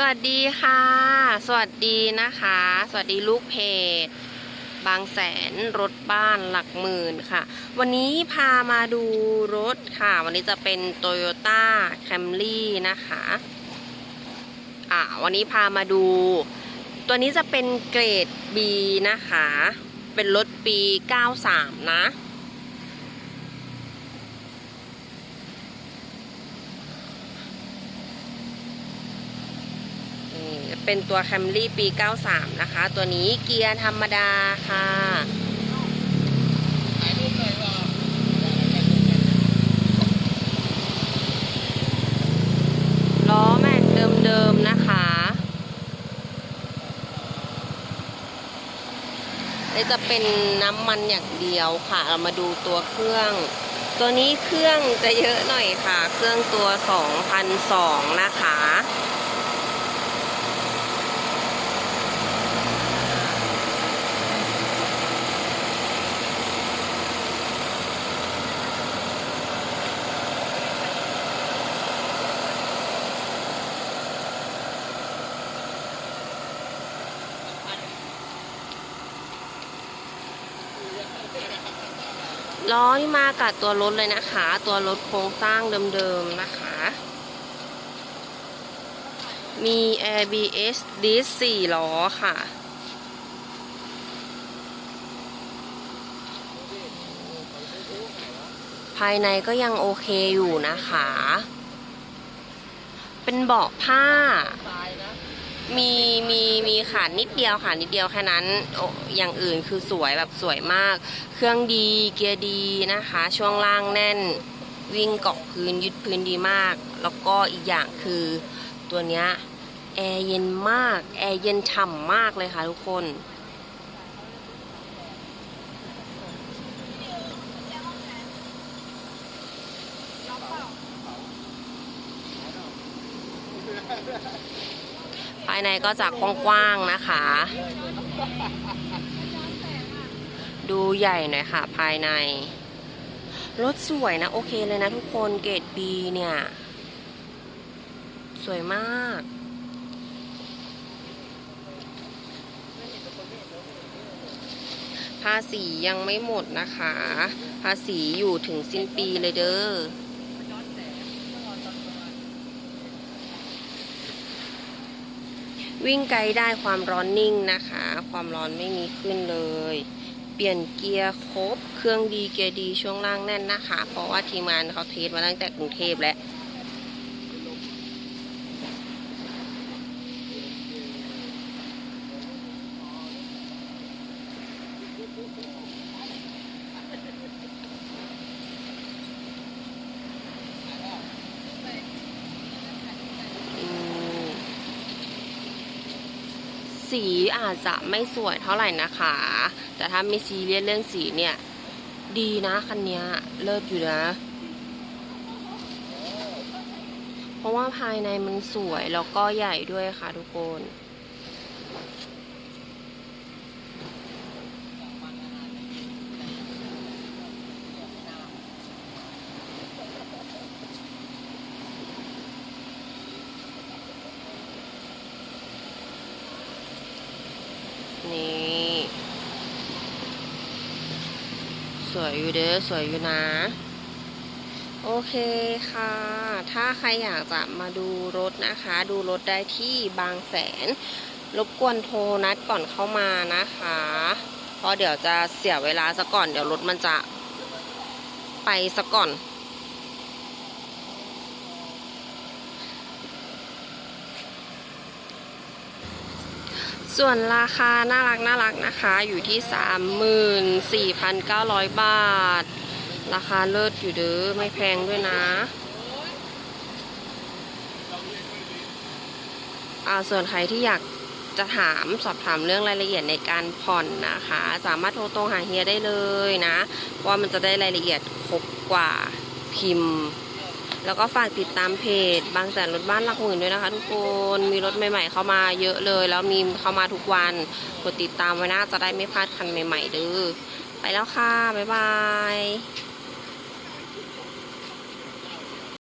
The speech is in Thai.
สวัสดีค่ะ สวัสดีนะคะ สวัสดีลูกเพจบางแสนรถบ้านหลักหมื่นค่ะ วันนี้พามาดูรถค่ะ วันนี้จะเป็น Toyota Camry นะคะอ่าวันนี้พามาดู ตัวนี้จะเป็นเกรด B นะคะ เป็นรถปี 93 นะ เป็นตัว Camry ปี 93 นะคะ ตัวนี้เกียร์ธรรมดาค่ะล้อแม็กเดิมๆนะคะนี่จะเป็นน้ำมันอย่างเดียวค่ะ เรามาดูตัวเครื่อง ตัวนี้เครื่องจะเยอะหน่อยค่ะ เครื่องตัว 2,002 นะคะ ล้อนี่มากับตัวรถเลยนะคะ ตัวรถโครงสร้างเดิมๆนะคะ มี ABS disc 4ล้อค่ะ ภายในก็ยังโอเคอยู่นะคะ เป็นเบาะผ้า มีมีมีขาดนิดเดียวค่ะนิดเดียวแค่นั้นโออย่างอื่นคือสวยแบบสวยมาก เครื่องดีเกียร์ดีนะคะ ช่วงล่างแน่นวิ่งเกาะพื้นยึดพื้นดีมาก แล้วก็อีกอย่างคือตัวเนี้ยแอร์เย็นมากแอร์เย็นฉ่ำมากเลยค่ะทุกคน ภายในก็จะกว้างๆนะคะ ดูใหญ่หน่อยค่ะ ภายใน รถสวยนะ โอเคเลยนะทุกคนเกรด B เนี่ย สวยมาก ภาษียังไม่หมดนะคะ ภาษีอยู่ถึงสิ้นปีเลยเด้อ วิ่งไกลได้ความร้อนนิ่งนะคะ ความร้อนไม่มีขึ้นเลย เปลี่ยนเกียร์ครบ เครื่องดีเกียร์ดีช่วงล่างแน่นนะคะ เพราะว่าทีมงานเขาเทสมาตั้งแต่กรุงเทพแล้ว สีอาจจะไม่สวยเท่าไหร่นะคะ แต่ถ้าไม่ซีเรียสเรื่องสีเนี่ย ดีนะคันนี้เลิศอยู่นะ เพราะว่าภายในมันสวยแล้วก็ใหญ่ด้วยค่ะทุกคน สวยอยู่เด้อสวยอยู่นะ โอเคค่ะ ถ้าใครอยากจะมาดูรถนะคะ ดูรถได้ที่บางแสน รบกวนโทรนัดก่อนเข้ามานะคะ เพราะเดี๋ยวจะเสียเวลาซะก่อน เดี๋ยวรถมันจะไปซะก่อน ส่วนราคาน่ารักน่ารักนะคะ อยู่ที่ 34,900 บาท ราคาเลิศอยู่เด้อไม่แพงด้วยนะอ่าส่วนใครที่อยากจะถามสอบถามเรื่องรายละเอียดในการผ่อนนะคะ สามารถโทรตรงหาเฮียได้เลยนะเพราะว่ามันจะได้รายละเอียดครบกว่าพิมพ์ แล้วก็ฝากติดตามเพจ บางแสนรถบ้านหลักหมื่นด้วยนะคะ ทุกคนมีรถใหม่ ๆ เข้ามาเยอะเลย แล้วมีเข้ามาทุกวันกดติดตามไว้นะจะได้ไม่พลาดคันใหม่ ๆเด้อไปแล้วค่ะบ๊ายบาย